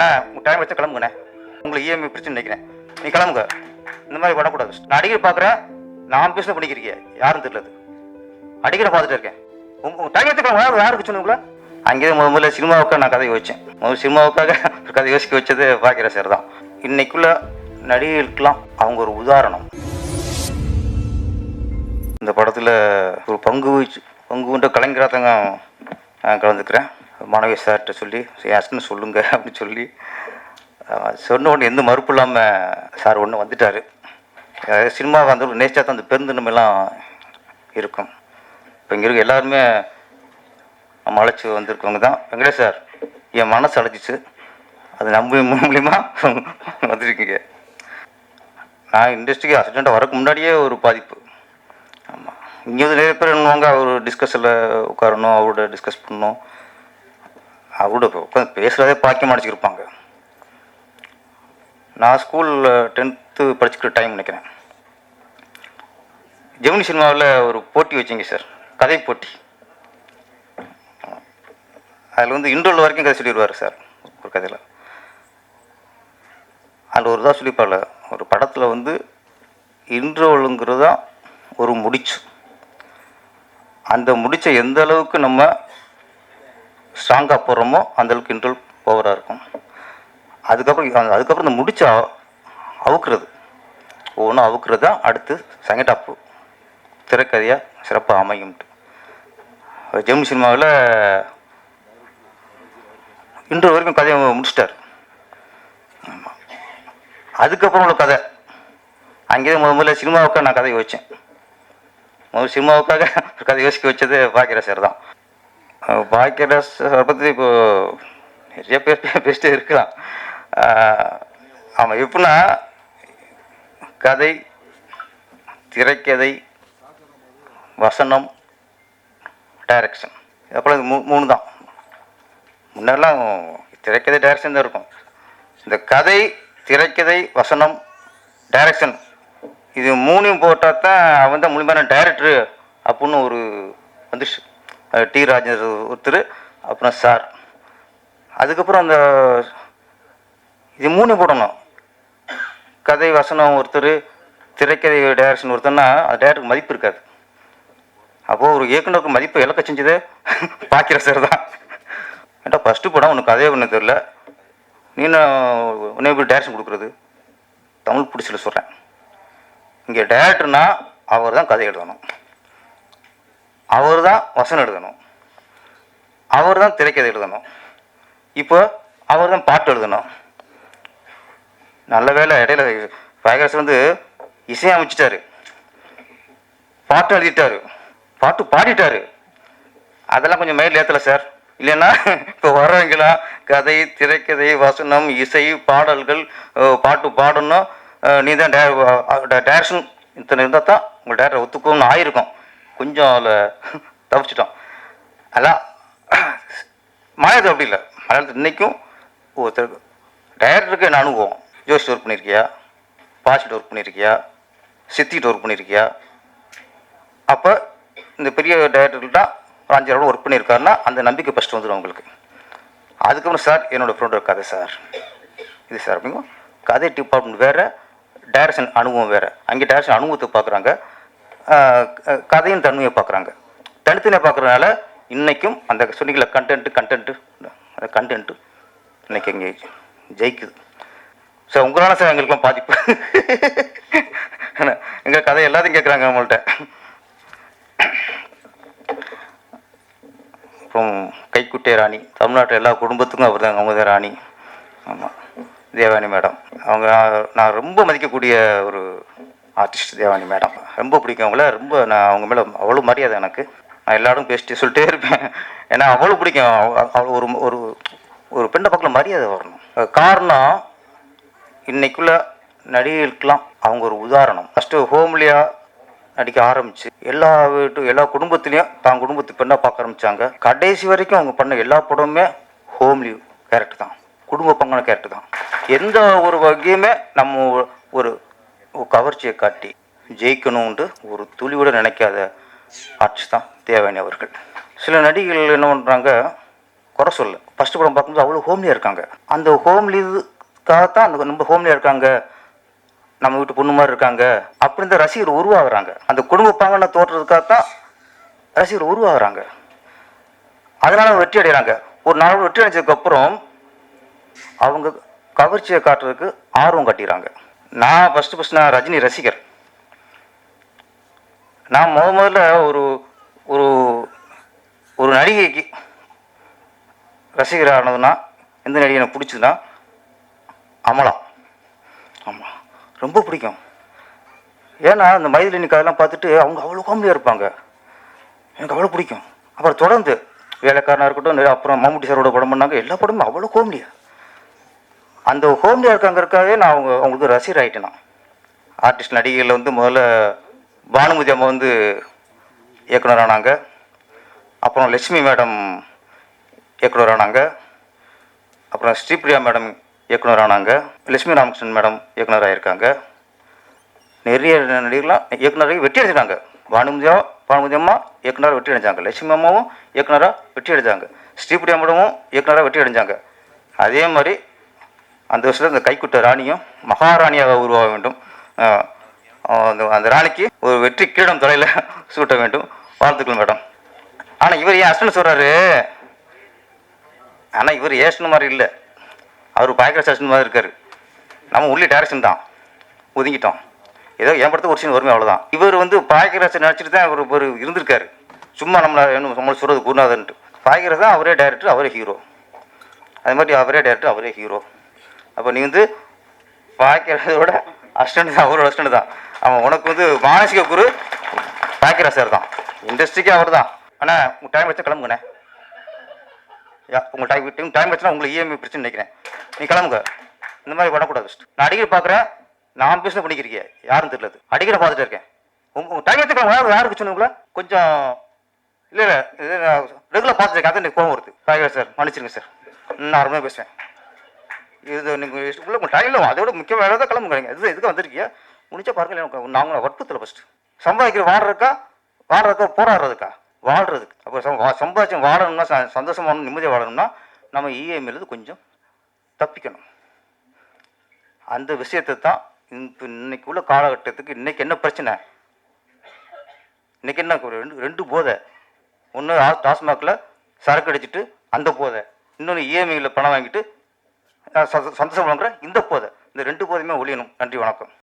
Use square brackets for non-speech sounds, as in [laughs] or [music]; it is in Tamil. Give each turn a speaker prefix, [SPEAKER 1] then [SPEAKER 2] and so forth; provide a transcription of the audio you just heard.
[SPEAKER 1] அண்ணா உங்கள் டைம் வச்சு கிளம்புங்கண்ணே. உங்களுக்கு இஎம்ஐ பிரச்சனை நினைக்கிறேன். நீ கிளம்புங்க. இந்த மாதிரி பண்ணக்கூடாது நான் அடிக்கடி பார்க்குறேன் நான் பிஸ்னஸ் பண்ணிக்கிறீங்க யாரும் தெரியல அது. அடிக்கடி பார்த்துட்டு இருக்கேன். உங்கள் டைம் வச்சு கிளம்புங்க. யாருக்கு சொன்னீங்களா அங்கேயே முத முதல்ல சினிமாவுக்காக நான் கதை யோசித்தேன் முதல் சினிமாவுக்காக ஒரு [laughs] கதை யோசிக்க வச்சது பாக்கிற சார் தான். இன்னைக்குள்ள நடிகர்களுக்கெல்லாம் அவங்க ஒரு உதாரணம். இந்த படத்தில் ஒரு பங்கு வச்சு பங்கு கொண்ட கலைஞராக தாங்க நான் கலந்துக்கிறேன். மாணவி சார்கிட்ட சொல்லி யாஸ்ன்னு சொல்லுங்க அப்படின்னு சொல்லி அஹ், சொன்ன உடனே எந்த மறுப்பு இல்லாமல் சார் ஒன்று வந்துட்டார். அதாவது சினிமா வந்து நேச்சா தான் அந்த பெருந்தன்மையெல்லாம் இருக்கும். இப்போ இங்கே இருக்க எல்லாருமே நம்ம அழைச்சி வந்திருக்கவங்க தான். வெங்கடேஷ் சார் என் மனசு அழைச்சிச்சு. அது நம்ப மூலியமா வந்திருக்கீங்க. நான் இண்டஸ்ட்ரிக்கு அசிஸ்டண்ட்டாக வரக்கு முன்னாடியே ஒரு பாதிப்பு. ஆமாம் இங்கே வந்து நிறைய பேர் என்னவாங்க அவர் டிஸ்கஸில் உட்காரணும் அவரோட டிஸ்கஸ் பண்ணணும். அவரோட உட்காந்து பேசுகிறதே பாக்கியம் அடிச்சிருப்பாங்க நான் ஸ்கூலில் டென்த்து படிச்சுக்கிற டைம் நினைக்கிறேன். ஜெமினி சினிமாவில் ஒரு போட்டி வச்சிங்க சார் கதை போட்டி. அதில் வந்து இன்டர்வல் வரைக்கும் கதை சொல்லிடுவார் சார் ஒரு கதையில். அதில் ஒரு தான் சொல்லிப்பார்ல ஒரு படத்தில் வந்து இன்டர்வலுங்கிறது தான் ஒரு முடிச்சு. அந்த முடிச்சை எந்த அளவுக்கு நம்ம ஸ்ட்ராங்காக போடுறோமோ அந்த அளவுக்கு இன்டர்வல் பவராக இருக்கும். அதுக்கப்புறம் அதுக்கப்புறம் இந்த முடிச்ச அவுக்குறது. ஒவ்வொன்றும் அவுக்குறது தான் அடுத்து செகண்ட் ஹாஃப் திரைக்கதையாக சிறப்பாக அமையும்ட்டு. ஜெமினி சினிமாவில் இன்று வரைக்கும் கதையை முடிச்சிட்டார். ஆமாம் அதுக்கப்புறம் உள்ள கதை. அங்கேயே முத முதல்ல சினிமாவுக்காக நான் கதை யோசித்தேன் முதல் சினிமாவுக்காக [laughs] கதை யோசிக்க வச்சது பாக்கியராஜ் சார் தான். பாக்கியராஜ் சார் பற்றி இப்போ நிறைய பேர் பே- பேசிட்டே இருக்கலாம். ஆமாம் எப்படின்னா கதை திரைக்கதை வசனம் டைரக்ஷன் அப்புறம் இது மூ மூணு தான். முன்னெல்லாம் திரைக்கதை டைரக்ஷன் தான் இருக்கும். இந்த கதை திரைக்கதை வசனம் டைரக்ஷன் இது மூணையும் போட்டால் தான் அவன் தான் முழுமையான டைரக்டரு அப்படின்னு ஒரு வந்துச்சு. டி ராஜேந்திர ஒருத்தர் அப்புறம் சார். அதுக்கப்புறம் அந்த இது மூணு போடணும். கதை வசனம் ஒருத்தர் திரைக்கதை டைரக்ஷன் ஒருத்தர்னா அது டேரக்டருக்கு மதிப்பு இருக்காது. அப்போது ஒரு இயக்குனருக்கு மதிப்பு இழக்க செஞ்சது [laughs] பாக்கிற சார் தான். ஏன்டா ஃபஸ்ட்டு படம் உனக்கு கதையே ஒன்று தெரில நீ உன்னை எப்படி டேரக்ஷன் கொடுக்குறது? தமிழ் பிடிச்சல சொல்கிறேன் இங்கே டேரக்டர்னா அவர் தான் கதை எழுதணும். அவர் தான் வசனம் எழுதணும். அவர் தான் திரைக்கதை எழுதணும். இப்போ அவர் தான் பாட்டு எழுதணும். நல்ல வேளை இடையில பயகரசு வந்து இசையமைச்சிட்டாரு பாட்டு எழுதிட்டாரு. பாட்டு பாடிட்டாரு. அதெல்லாம் கொஞ்சம் மயில் ஏற்றலை சார். இல்லைன்னா இப்போ வர்றவங்களாம் கதை திரைக்கதை வசனம் இசை பாடல்கள் பாட்டு பாடணும். நீ தான் டேரக்ஷன் இத்தனை இருந்தால் தான் உங்கள் டேரக்டர் ஒத்துக்கணும்னு ஆயிருக்கும். கொஞ்சம் அதில் தவிச்சிட்டோம் அதான் மலையாளத்தில் அப்படி இல்லை. மலையாளத்தில் இன்றைக்கும் ஒருத்தர் டைரக்டருக்கு என்ன அனுபவம். ஜோஷி ஒர்க் பண்ணியிருக்கியா பாசிட்டு ஒர்க் பண்ணியிருக்கியா சித்திட்டு ஒர்க் பண்ணியிருக்கியா அப்போ இந்த பெரிய டைரக்டர்கிட்ட ஒரு அஞ்சு ஒர்க் பண்ணியிருக்காருன்னா அந்த நம்பிக்கை ஃபஸ்ட்டு வந்துடும் உங்களுக்கு அதுக்கப்புறம் சார் என்னோடய ஃப்ரெண்டோட கதை சார் இது சார் அப்படிங்க? கதை டிபார்ட்மெண்ட் வேறு டைரக்ஷன் அனுபவம் வேறு. அங்கே டைரக்ஷன் அனுபவத்தை பார்க்குறாங்க. கதையின் தன்மையை பார்க்குறாங்க. தனித்தனியாக பார்க்குறதுனால இன்றைக்கும் அந்த சொன்னீங்கள கண்டென்ட்டு கண்டென்ட்டு அந்த கண்டென்ட்டு இன்றைக்கி இங்கே ஜெயிக்குது. சார் உங்களால் சார் எங்களுக்கும் பாதிப்பு. எங்கள் கதை எல்லாத்தையும் கேட்குறாங்க நம்மள்கிட்ட அப்புறம் கைக்குட்டை ராணி தமிழ்நாட்டில் எல்லா குடும்பத்துக்கும் அவர் தான் அவங்க தான் ராணி. ஆமாம் தேவானி மேடம். அவங்க நான் ரொம்ப மதிக்கக்கூடிய ஒரு ஆர்டிஸ்ட் தேவானி மேடம். ரொம்ப பிடிக்கும் அவங்கள ரொம்ப நான் அவங்க மேலே அவ்வளோ மரியாதை எனக்கு. நான் எல்லாரும் பேசிட்டு சொல்லிட்டே இருப்பேன். ஏன்னா அவ்வளோ பிடிக்கும். அவ்வளோ ஒரு ஒரு ஒரு பெண்ணை பக்கம் மரியாதை வரணும். காரணம் இன்னைக்குள்ள நடிகைகளுக்கெல்லாம் அவங்க ஒரு உதாரணம். ஃபஸ்ட்டு ஹோம்லியாக நடிக்க ஆரம்பிச்சு எல்லா வீட்டு எல்லா குடும்பத்துலேயும் தான் குடும்பத்து பெண்ணாக பார்க்க ஆரம்பித்தாங்க கடைசி வரைக்கும் அவங்க பண்ண எல்லா படமுமே ஹோம்லி கேரக்டர் தான். குடும்ப பங்கான கேரக்டர் தான். எந்த ஒரு வகையுமே நம்ம ஒரு கவர்ச்சியை காட்டி ஜெயிக்கணும்ன்ட்டு ஒரு துளி கூட நினைக்காத ஆட்சி தான் தேவானி அவர்கள். சில நடிகைகள் என்ன பண்ணுறாங்க குறை சொல்ல ஃபஸ்ட்டு படம் பார்க்கும்போது அவ்வளோ ஹோம்லியாக இருக்காங்க. அந்த ஹோம்லிக்காகத்தான் அந்த நம்ம ஹோம்லியாக இருக்காங்க. நம்ம வீட்டு பொண்ணு மாதிரி இருக்காங்க. அப்படி தான் ரசிகர் உருவாகிறாங்க. அந்த குடும்ப பாங்கனை தோற்றதுக்காகத்தான் ரசிகர் உருவாகிறாங்க. அதனால் வெற்றி அடைகிறாங்க ஒரு நாள் வெற்றி அடைஞ்சதுக்கப்புறம் அவங்க கவர்ச்சியை காட்டுறதுக்கு ஆர்வம் காட்டிடுறாங்க நான் ஃபஸ்ட்டு ஃபஸ்ட் நான் ரஜினி ரசிகர். நான் முத முதல்ல ஒரு ஒரு ஒரு நடிகைக்கு ரசிகர் ஆனதுன்னா எந்த நடிகை எனக்கு பிடிச்சதுன்னா அமலா. ஆமாம் ரொம்ப பிடிக்கும். ஏன்னா இந்த மைதிலினி கதையெல்லாம் பார்த்துட்டு அவங்க அவ்வளோ காமெடியாக இருப்பாங்க. எனக்கு அவ்வளோ பிடிக்கும். அப்புறம் தொடர்ந்து வேலைக்காரனாக இருக்கட்டும் அப்புறம் மம்முட்டி சாரோட படம் பண்ணாங்க எல்லா படமும் அவ்வளோ காமெடியா அந்த ஹோம்லியாக இருக்காங்கிறக்காகவே நான் அவங்க அவங்களுக்கு ரசிகர் ஆகிட்டேன் நான். ஆர்டிஸ்ட் நடிகைகளில் வந்து முதல்ல பானுமதி அம்மா வந்து இயக்குனர் ஆனாங்க அப்புறம் லட்சுமி மேடம் இயக்குனர் ஆனாங்க அப்புறம் ஸ்ரீபிரியா மேடம் இயக்குனர் ஆனாங்க லட்சுமி ராமகிருஷ்ணன் மேடம் இயக்குனர் ஆகியிருக்காங்க நிறைய நடிகர்லாம் இயக்குனராக வெற்றி அடைஞ்சிட்டாங்க. பானுமதியா பானுமதி அம்மா இயக்குனராக வெற்றி அடைஞ்சாங்க. லட்சுமி அம்மாவும் இயக்குனராக வெற்றி அடைஞ்சாங்க. ஸ்ரீபிரியா மேடமும் இயக்குனராக வெற்றி அடைஞ்சாங்க. அதே மாதிரி அந்த வருஷத்தில் இந்த கைக்குட்ட ராணியும் மகாராணியாக உருவாக வேண்டும். அந்த அந்த ராணிக்கு ஒரு வெற்றி கிரீடம் தொலைல [laughs] சூட்ட வேண்டும். வாழ்த்துக்கள் மேடம். ஆனால் இவர் ஏன் அஸ்டன் சொல்கிறாரு ஆனால் இவர் ஏசன் மாதிரி இல்லை. அவர் பயங்கர சேஷன் மாதிரி இருக்காரு. நம்ம உள்ளே டேரக்ஷன் தான். ஒதுங்கிட்டோம். ஏதோ என் படத்துக்கு ஒரு சீன் வருமே அவ்வளோதான் இவர் வந்து பாய்கராசன் நினச்சிட்டு தான் இவர் ஒரு இருந்திருக்காரு. சும்மா நம்மளை நம்மளை சொல்கிறது குருநாதன்ட்டு. பாய்கராஜ் தான் அவரே டைரக்டர் அவரே ஹீரோ அது மாதிரி அவரே டைரக்டர் அவரே ஹீரோ அப்போ நீ வந்து பாய்கராஜோட அஸ்டண்ட் தான் அவரோட அஸ்டண்ட் தான். அவன் உனக்கு வந்து மானசிக குரு பாய்கராஜ் சார் தான். இண்டஸ்ட்ரிக்கே அவர் தான். ஆனால் உங்கள் டைம் வச்சா கிளம்புங்கண்ணே. யா உங்கள் டைம் டைம் டைம் வச்சுனா உங்களுக்கு இஎம்ஐ பிரச்சனை நினைக்கிறேன். நீ கிளம்புங்க. இந்த மாதிரி பண்ணக்கூடாது நான் அடிக்கடி பார்க்குறேன். நான் பிஸ்னஸ் பண்ணிக்கிறீங்க யாரும் தெரியல அடிக்கடி பார்த்துட்டு இருக்கேன். உங்கள் டைம் வச்சு கிளம்புங்க யாருக்கு சொன்னீங்களா? கொஞ்சம் இல்லை இல்லை இது ரெகுலர் பார்த்துருக்கேன் அதான் எனக்கு கோவம் வருது. பாய்கராஜ் சார் மன்னிச்சிருங்க சார் நான் அருமையாக பேசுவேன். இது நீங்கள் உள்ள உங்கள் டைமில் அதோட முக்கிய வேலை தான் கிளம்புங்க. இது எதுக்கு வந்திருக்கீங்க? முடிச்சா பாருங்க எனக்கு நாங்கள் வற்புறுத்தல ஃபஸ்ட்டு சம்பாதிக்கிற வாழ்றதுக்கா வாழ்றதுக்கா போராடுறதுக்கா? வாழ்றதுக்கு அப்போ சம் வாழணும்னா ச- நிம்மதியாக வாழணும்னா நம்ம இஎம்ஐலேருந்து கொஞ்சம் தப்பிக்கணும். அந்த விஷயத்தை தான் இப்போ இன்னைக்கு உள்ள காலகட்டத்துக்கு இன்னைக்கு என்ன பிரச்சனை? இன்னைக்கு என்ன ரெண்டு ரெண்டு போதை. ஒன்று டாஸ்மாகில் சரக்கு அடிச்சுட்டு அந்த போதை. இன்னொன்று இஎம்ஐயில் பணம் வாங்கிட்டு அஹ் சந்தோஷம் இந்த போதை இந்த ரெண்டு போதையுமே ஒழியணும். நன்றி வணக்கம்.